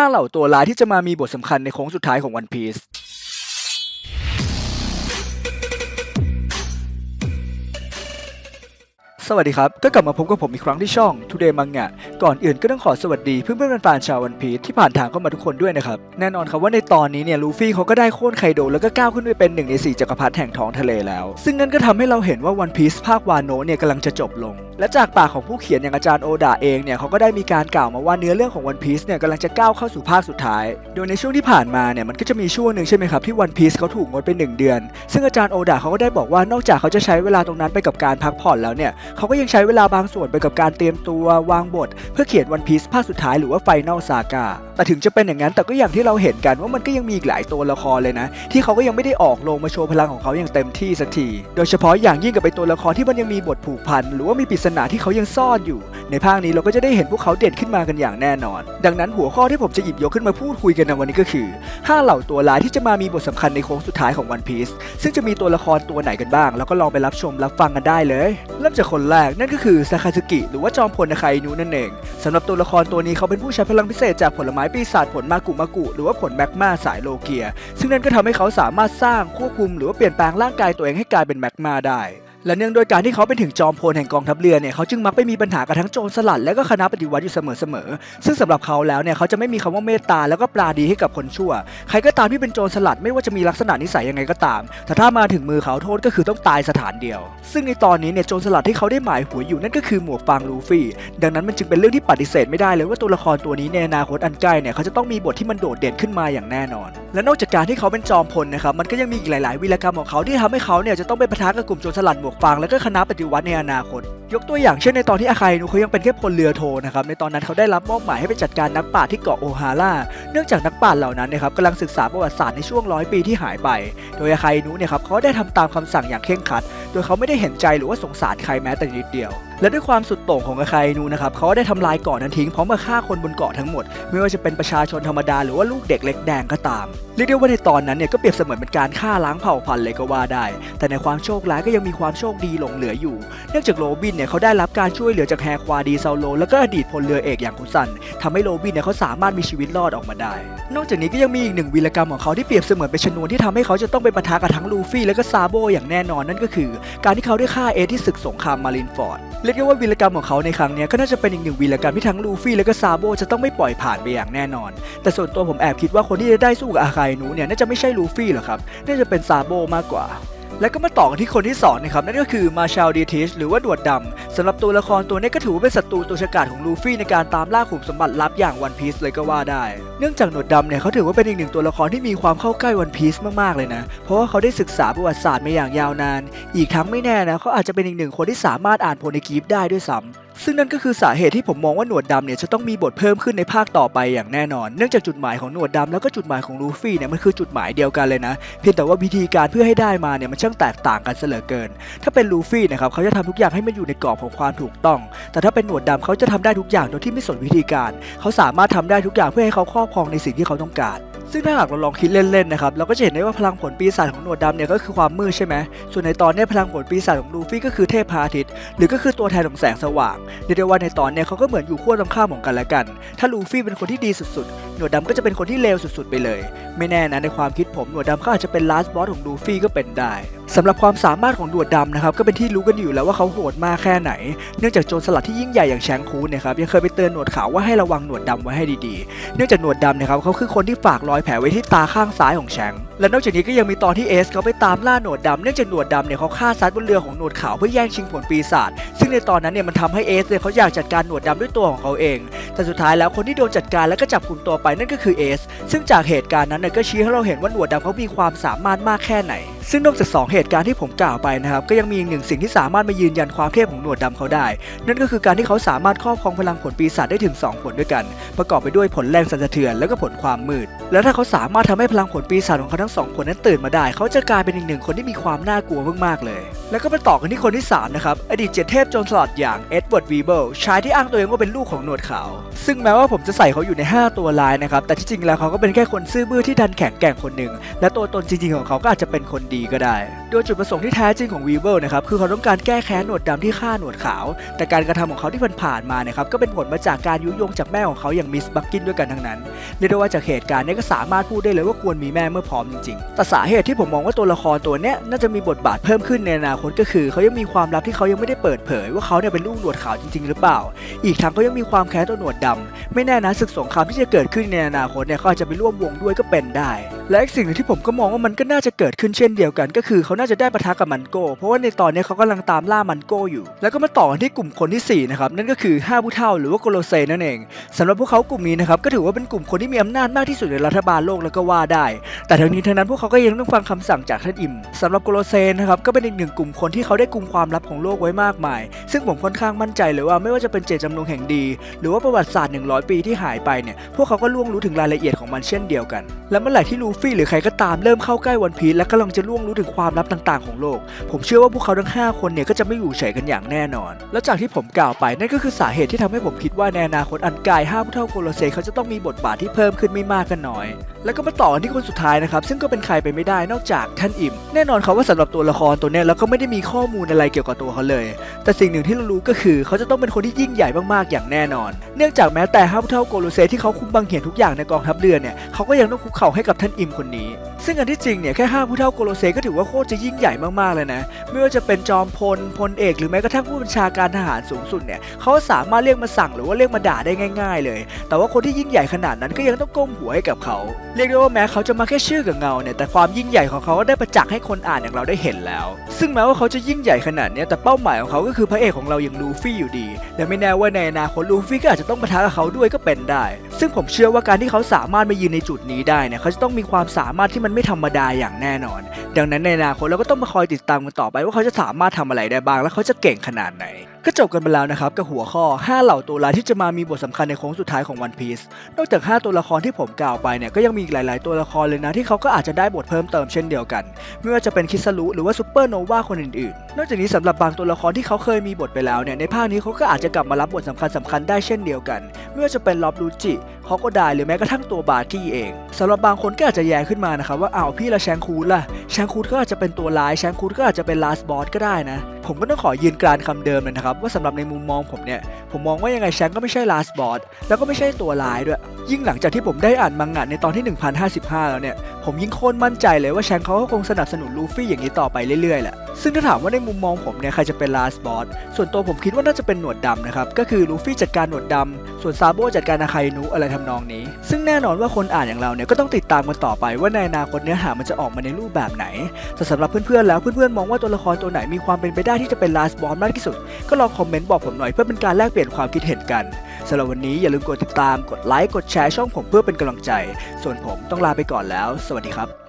5 เหล่าตัวร้ายที่จะมามีบทสำคัญในโค้งสุดท้ายของวันพีซ สวัสดีครับ ก็กลับมาพบกับผมอีกครั้งที่ช่อง Today Manga ก่อนอื่นก็ต้องขอสวัสดีเพื่อนเพื่อนๆแฟนชาววันพีซที่ผ่านทางเข้ามาทุกคนด้วยนะครับ แน่นอนครับว่าในตอนนี้เนี่ยลูฟี่เขาก็ได้โค่นไคโดแล้วก็ก้าวขึ้นไปเป็นหนึ่งในสี่จักรพรรดิแห่งท้องทะเลแล้ว ซึ่งนั่นก็ทำให้เราเห็นว่าวันพีซภาควานโนเนี่ยกำลังจะจบลง และจากปากของผู้เขียนอย่างอาจารย์โอดาเองเนี่ยเขาก็ได้มีการกล่าวมาว่าเนื้อเรื่องของวันพีซเนี่ยกำลังจะก้าวเข้าสู่ภาคสุดท้าย โดยในช่วงที่ผ่านมาเนี่ยมันก็จะมีช่วงหนึ่งใช่ไหมครับที่วันพีซเขาถูกงดไปหนึ่งเดือน ซึ่งอาจารย์โอดาเขาก็ได้บอกว่านอกจากเขาจะใช้เวลาตรงนั้นไปกับการพักผ่อนแล้วเนี่ยเขาก็ยังใช้เวลาบางส่วนไปกับการเตรียมตัววางบท เพื่อเขียนวันพีซภาคสุดท้ายหรือว่าไฟนอลซากาแต่ถึงจะเป็นอย่างนั้นแต่ก็อย่างที่เราเห็นกันว่ามันก็ยังมีอีกหลายตัวละครเลยนะ ที่เขาก็ยังไม่ได้ออกลงมาโชว์พลังของเขาอย่างเต็มที่สักที โดยเฉพาะอย่างยิ่งกับไปตัวละครที่มันยังมีบทผูกพันหรือว่ามีปริศนาที่เขายังซ่อนอยู่ ในภาคนี้เราก็จะได้เห็นพวกเขาเด่นขึ้นมากันอย่างแน่นอน ดังนั้นหัวข้อที่ผมจะหยิบยกขึ้นมาพูดคุยกันในวันนี้ก็คือ 5 เหล่าตัวร้ายที่จะมามีบทสำคัญในโค้งสุดท้ายของ One Piece ซึ่งจะมีตัวละครตัวไหนกันบ้าง แล้วก็ลองไปรับชมรับฟังกันได้เลย เริ่มจากคนแรกนั่นก็คือซาคาสึกิหรือว่าจอมพลนาคาอินุนั่นเองสำหรับตัวละครตัวนี้เขาเป็นผู้ใช้พลังพิเศษจากผลไม้ปีศาจผลมากุมากุหรือว่าผลแมกมาสายโลเกีย ซึ่งนั่นก็ทำให้เขาสามารถสร้างควบคุม หรือว่าเปลี่ยนแปลงร่างกายตัวเองให้กลายเป็นแมกมาได้ และเนื่องโดวยการที่เขาเป็นถึงจอมพลแห่งกองทัพเรือเนี่ยเขาจึงมักไปมีปัญหากับทั้งโจรสลัดและก็คณะปฏิวัติอยู่เสมอๆซึ่งสำหรับเขาแล้วเนี่ยเขาจะไม่มีคำว่าเมตตาแล้วก็ปราดีให้กับคนชั่ว ใครก็ตามที่เป็นโจรสลัดไม่ว่าจะมีลักษณะนิสัยยังไงก็ตาม แต่ถ้ามาถึงมือเขาโทษก็คือต้องตายสถานเดียว ซึ่งในตอนนี้เนี่ยโจรสลัดที่เขาได้หมายหัวอยู่นั่นก็คือหมวกฟางลูฟี่ดังนั้นมันจึงเป็นเรื่องที่ปฏิเสธไม่ได้เลยว่าตัวละครตัวนี้ในอนาคตอันใกล้เนี่ยเขาจะต้องมีบทที่มันโดดเด่นขึ้นมาอย่างแน่นอน และนอกจากการที่เขาเป็นจอมพลนะครับมันก็ยังมีอีกหลาย ๆ วีรกรรมของเขาที่ทำให้เขาเนี่ยจะต้องไปปะทะกับกลุ่มโจรสลัดหมวกฟางและก็คณะปฏิวัติในอนาคต ยกตัวอย่างเช่นในตอนที่อาคายนุเขายังเป็นแค่พลเรือโทนะครับในตอนนั้นเขาได้รับมอบหมายให้ไปจัดการนักปราที่เกาะโอฮาร่าเนื่องจากนักปราเหล่านั้นนะครับกำลังศึกษาประวัติศาสตร์ในช่วงร้อยปีที่หายไป โดยอาคายนุเนี่ยครับเขาได้ทำตามคำสั่งอย่างเคร่งครัด โดยเขาไม่ได้เห็นใจหรือว่าสงสารใครแม้แต่นิดเดียว และด้วยความสุดโต่งของอาคายนูนะครับเขาได้ทำลายเกาะนั้นทิ้งพร้อมกับฆ่าคนบนเกาะทั้งหมด ไม่ว่าจะเป็นประชาชนธรรมดาหรือว่าลูกเด็กเล็กแดงก็ตามเรียกได้ว่าในตอนนั้นเนี่ยก็เปรียบเสมือนเป็นการฆ่าล้างเผ่าพันธุ์เลยก็ว่าได้ แต่ในความโชคร้ายก็ยังมีความโชคดีหลงเหลืออยู่ เนื่องจากโรบินเนี่ยเขาได้รับการช่วยเหลือจากแฮควาดีเซาโล แล้วก็อดีตพลเรือเอกอย่างคุซันทำให้โรบินเนี่ยเขาสามารถมีชีวิตรอดออกมาได้ นอกจากนี้ก็ยังมีอีกหนึ่งวีรกรรมของเขาที่เปรียบเสมือนเป็นชนวนที่ทำให้เขาจะต้องไปปะทะกับทั้งลูฟี่และก็ซาโบอย่างแน่นอนนั่นก็คือ การที่เขาได้ฆ่าเอที่ศึกสงครามมารินฟอร์ดเรียกได้ว่าวีรกรรมของเขาในครั้งนี้ก็น่าจะเป็นอีกหนึ่งวีรกรรมที่ทั้งลูฟี่และก็ซาโบจะต้องไม่ปล่อยผ่านไปอย่างแน่นอน แต่ส่วนตัวผมแอบคิดว่าคนที่จะได้สู้กับอาคายนูเนี่ยน่าจะไม่ใช่ลูฟี่หรอกครับน่าจะเป็นซาโบมากกว่า แล้วก็มาต่อกันที่คนที่สองนะครับนั่นก็คือมาชาลดีทิชหรือว่าดวดดำสำหรับตัวละครตัวนี้ก็ถือว่าเป็นศัตรูตัวฉกาจของลูฟี่ในการตามล่าขุมสมบัติลับอย่างวันพีซเลยก็ว่าได้ เนื่องจากหนวดดำเนี่ยเขาถือว่าเป็นอีกหนึ่งตัวละครที่มีความเข้าใกล้วันพีซมากๆเลยนะ เพราะว่าเขาได้ศึกษาประวัติศาสตร์มาอย่างยาวนาน อีกทั้งไม่แน่นะเขาอาจจะเป็นอีกหนึ่งคนที่สามารถอ่านโพนิกีฟได้ด้วยซ้ำ ซึ่งนั่นก็คือสาเหตุที่ผมมองว่าหนวดดำเนี่ยจะต้องมีบทเพิ่มขึ้นในภาคต่อไปอย่างแน่นอน เนื่องจากจุดหมายของหนวดดำแล้วก็จุดหมายของลูฟี่เนี่ยมันคือจุดหมายเดียวกันเลยนะ เพียงแต่ว่าวิธีการเพื่อให้ได้มาเนี่ยมันช่างแตกต่างกันเสลือเกิน ถ้าเป็นลูฟี่นะครับเขาจะทำทุกอย่างให้มันอยู่ในกรอบของความถูกต้อง แต่ถ้าเป็นหนวดดำเขาจะทำได้ทุกอย่างโดยที่ไม่สนวิธีการ เขาสามารถทำได้ทุกอย่างเพื่อให้เขาครอบครองในสิ่งที่เขาต้องการ ซึ่งถ้าหากเราลองคิดเล่นๆนะครับเราก็จะเห็นได้ว่าพลังผลปีศาจของหนวดดำเนี่ยก็คือความมืดใช่ไหมส่วนในตอนนี้พลังผลปีศาจของลูฟี่ก็คือเทพพระอาทิตย์หรือก็คือตัวแทนของแสงสว่างเรียกได้ว่าในตอนเนี้ยเขาก็เหมือนอยู่ขั้วตรงข้ามของกันและกัน ถ้าลูฟี่เป็นคนที่ดีสุดๆ หนวดดำก็จะเป็นคนที่เลวสุดๆ ไปเลย ไม่แน่นะในความคิดผมหนวดดำเขาอาจจะเป็นลาสบอสของลูฟี่ก็เป็นได้สำหรับความสามารถของหนวดดำนะครับก็เป็นที่รู้กันอยู่แล้วว่าเขาโหดมากแค่ไหน เนื่องจากโจรสลัดที่ยิ่งใหญ่อย่างแชงคูนเนะครับยังเคยไปเตือนหนวดขาวว่าให้ระวังหนวดดำไว้ให้ดีๆ เนื่องจากหนวดดำนะครับเขาคือคนที่ฝากรอยแผลไว้ที่ตาข้างซ้ายของแชงและนอกจากนี้ก็ยังมีตอนที่เอสเขาไปตามล่าหนวดดำเนื่องจากหนวดดำเนี่ยเขาฆ่าซัดบนเรือของหนวดขาวเพื่อแย่งชิงผลปีศาจซึ่งในตอนนั้นเนี่ยมันทำให้เอสเนี่ยเขาอยากจัดการหนวดดำด้วยตัวของเขาเอง แต่สุดท้ายแล้วคนที่โดนจัดการแล้วก็จับกลุ่มตัวไปนั่นก็คือเอสซึ่งจากเหตุการณ์นั้นเนี่ยก็ชี้ให้เราเห็นว่าหนวดดำเขามีความสามารถมากแค่ไหน ซึ่งนอกจาก 2 เหตุการณ์ที่ผมกล่าวไปนะครับ ก็ยังมีอีกหนึ่งสิ่งที่สามารถมายืนยันความเทพของหนวดดำเขาได้ นั่นก็คือการที่เขาสามารถครอบครองพลังผลปีศาจได้ถึง 2 ผลด้วยกัน ประกอบไปด้วยผลแรงสั่นสะเทือนและก็ผลความมืด และถ้าเขาสามารถทำให้พลังผลปีศาจของเขาทั้งสองผลนั้นตื่นมาได้ เขาจะกลายเป็นอีกหนึ่งคนที่มีความน่ากลัวมากๆเลย แล้วก็มาต่อกันที่คนที่สามนะครับอดีตเจ็ดเทพโจรสลัดอย่างเอ็ดเวิร์ดวีเบิลชายที่อ้างตัวเองว่าเป็นลูกของหนวดขาวซึ่งแม้ว่าผมจะใส่เขาอยู่ใน 5 ตัวลายนะครับแต่ที่จริงแล้วเขาก็เป็นแค่คนซื่อบื้อที่ดันแข็งแกร่งคนหนึ่งและตัวตนจริงๆของเขาก็อาจจะเป็นคนดก็ได้ โดยจุดประสงค์ที่แท้จริงของวีเบิลนะครับคือเขาต้องการแก้แค้นหนวดดำที่ฆ่าหนวดขาว แต่การกระทำของเขาที่ผ่านๆมาเนี่ยครับก็เป็นผลมาจากการยุยงจากแม่ของเขาอย่างมิสบักกินด้วยกันทั้งนั้นเรียกได้ว่าจากเหตุการณ์นี้ก็สามารถพูดได้เลยว่าควรมีแม่เมื่อพร้อมจริงๆแต่สาเหตุที่ผมมองว่าตัวละครตัวเนี้ยน่าจะมีบทบาทเพิ่มขึ้นในอนาคตก็คือเขายังมีความลับที่เขายังไม่ได้เปิดเผย ว่าเขาเนี่ยเป็นลูกหนวดขาวจริง ๆ หรือเปล่า อีกทั้งเขายังมีความแค้นตัวหนวดดำไม่แน่นะศึกสงครามที่จะเกิดขึ้นในอนาคตเนี่ยเขาอาจจะไปร่วมวงด้วยก็เป็นได้ และอีกสิ่งหนึ่งที่ผมก็มองว่ามันก็น่าจะเกิดขึ้นเช่นเดียวกัน ก็คือเขาน่าจะได้ปะทะกับมันโก้ เพราะว่าในตอนนี้เขากำลังตามล่ามันโก้อยู่ แล้วก็มาต่อกันที่กลุ่มคนที่สี่นะครับนั่นก็คือห้าผู้เฒ่าหรือว่าโกโลเซนั่นเองสำหรับพวกเขากลุ่มนี้นะครับก็ถือว่าเป็นกลุ่มคนที่มีอำนาจมากที่สุดในรัฐบาลโลกแล้วก็ว่าได้ แต่ทั้งนี้ทั้งนั้นพวกเขาก็ยังต้องฟังคำสั่งจากท่านอิมสำหรับโกโลเซนนะครับก็เป็นอีกหนึ่งกลุ่มคนที่เขาได้กุมความลับของโลกไว้มากมาย ซึ่งผมค่อนข้างมั่นใจเลยว่าไม่ว่าจะเป็นเจตจำนงแห่งดี หรือว่าประวัติศาสตร์ 100 ปีที่หายไปเนี่ยพวกเขาก็ล่วงรู้ถึงรายละเอียดของมันเช่นเดียวกัน และเมื่อไหร่ที่ลูฟี่หรือใครก็ตามเริ่มเข้าใกล้วันพีซและกำลังจะล่วงรู้ถึงความลับต่างๆของโลก ผมเชื่อว่าพวกเขาทั้ง 5 คนเนี่ยก็จะไม่อยู่เฉยกันอย่างแน่นอน แล้วจากที่ผมกล่าวไปนั่นก็คือสาเหตุที่ทำให้ผมคิดว่าในอนาคตอันไกลห้าผู้เท่าโกโลเซเขาจะต้องมีบทบาทที่เพิ่มขึ้นไม่มากก็น้อย แล้วก็มาต่อที่คนสุดท้ายนะครับซึ่งก็เป็นใครไปไม่ได้นอกจากท่านอิมแน่นอนครับว่าสำหรับตัวละครตัวนี้ยเราก็ไม่ได้มีข้อมูลอะไรเกี่ยวกับตัวเขาเลย แต่สิ่งหนึ่งที่เรารู้ก็คือเขาจะต้องเป็นคนที่ยิ่งใหญ่มากๆอย่างแน่นอน เนื่องจากแม้แต่ห้าผู้เท่าโกโลเซที่เขาคุมบังเหียนทุกอย่างในกองทัพเรือเนี่ยเขาก็ยังต้องคุกเข่าให้กับท่านอิมคนนี้ ซึ่งอันที่จริงเนี่ยแค่ห้าผู้เท่าโกโลเซก็ถือว่าโคตรจะยิ่งใหญ่มากๆเลยนะ ไม่ว่าจะเป็นจอมพลพลเอก หรือแม้กระทั่งผู้บัญชาการทหารสูงสุดเนี่ยเขาสามารถเรียกมาสั่งหรือว่าเรียกมาด่าได้ง่าย ๆ เลย แต่ว่าคนที่ยิ่งใหญ่ขนาดนั้นก็ยังต้องก้มหัวให้กับเขา เรียกได้ว่าแม้เขาจะมาแค่ชื่อกับเงาเนี่ยแต่ความยิ่งใหญ่ของเขาก็ได้ประจักษ์ให้คนอ่านอย่างเราได้เห็นแล้ว ซึ่งแม้ว่าเขาจะยิ่งใหญ่ขนาดนี้แต่เป้าหมายของเขาก็คือพระเอกของเราอย่างลูฟี่อยู่ดี และไม่แน่ว่าในอนาคตลูฟี่ก็อาจจะต้องปะทะกับเขาด้วยก็เป็นได้ ซึ่งผมเชื่อว่าการที่เขาสามารถมายืนในจุดนี้ได้เนี่ยเขาจะต้องมีความสามารถที่มันไม่ธรรมดาอย่างแน่นอน ดังนั้นในอนาคตเราก็ต้องมาคอยติดตามกันต่อไปว่าเขาจะสามารถทำอะไรได้บ้าง และเขาจะเก่งขนาดไหน ก็จบกันไปแล้วนะครับกับหัวข้อ 5 เหล่าตัวร้ายที่จะมามีบทสำคัญในโค้งสุดท้ายของ One Piece นอกจาก 5 ตัวละครที่ผมกล่าวไปเนี่ยก็ยังมีอีกหลาย ๆ ตัวละครเลยนะที่เขาก็อาจจะได้บทเพิ่มเติมเช่นเดียวกัน ไม่ว่าจะเป็นคิสรุหรือว่าซูเปอร์โนวาคนอื่น ๆ นอกจากนี้สำหรับบางตัวละครที่เขาเคยมีบทไปแล้วเนี่ยในภาคนี้เขาก็อาจจะกลับมารับบทสำคัญสำคัญได้เช่นเดียวกัน ไม่ว่าจะเป็นล็อบลูจิฮอกโกไดหรือแม้กระทั่งตัวบาร์กี้เองสำหรับบางคนก็อาจจะแย้ขึ้นมานะครับว่าอ้าวพี่ละแชงคูดล่ะแชงคูดก็อาจจะเป็นตัวร้ายแชงคูดก็อาจจะเป็นลาสบอสก็ได้นะ ผมก็ต้องขอยืนกรานคำเดิมเลยนะครับ ว่าสำหรับในมุมมองผมเนี่ย ผมมองว่ายังไงแชงก็ไม่ใช่ลาสบอสแล้วก็ไม่ใช่ตัวร้ายด้วย ยิ่งหลังจากที่ผมได้อ่านมังงะในตอนที่ 1055 แล้วเนี่ย ผมยิ่งโคตรมั่นใจเลยว่าแชงเขาก็คงสนับสนุนลูฟี่อย่างนี้ต่อไปเรื่อยๆแหละ ซึ่งถ้าถามว่าในมุมมองผมเนี่ยใครจะเป็นลาสบอส ส่วนตัวผมคิดว่าน่าจะเป็นหนวดดำนะครับ ก็คือลูฟี่จัดการหนวดดำ ส่วนซาโบจัดการอาคายนุอะไรทำนองนี้ ซึ่งแน่นอนว่าคนอ่านอย่างเราเนี่ยก็ต้องติดตามกันต่อไปว่าในอนาคตเนื้อหามันจะออกมาในรูปแบบไหน แต่สำหรับเพื่อนๆแล้วเพื่อนๆมองว่าตัวละครตัวไหนมีความเป็นไปได้ที่จะเป็นลาสบอสมากที่สุด ก็ลองคอมเมนต์บอกผมหน่อยเพื่อเป็นการแลกเปลี่ยนความคิดเห็นกัน สำหรับวันนี้อย่าลืมกดติดตาม กดไลค์ กดแชร์ช่องผมเพื่อเป็นกำลังใจ ส่วนผมต้องลาไปก่อนแล้ว สวัสดีครับ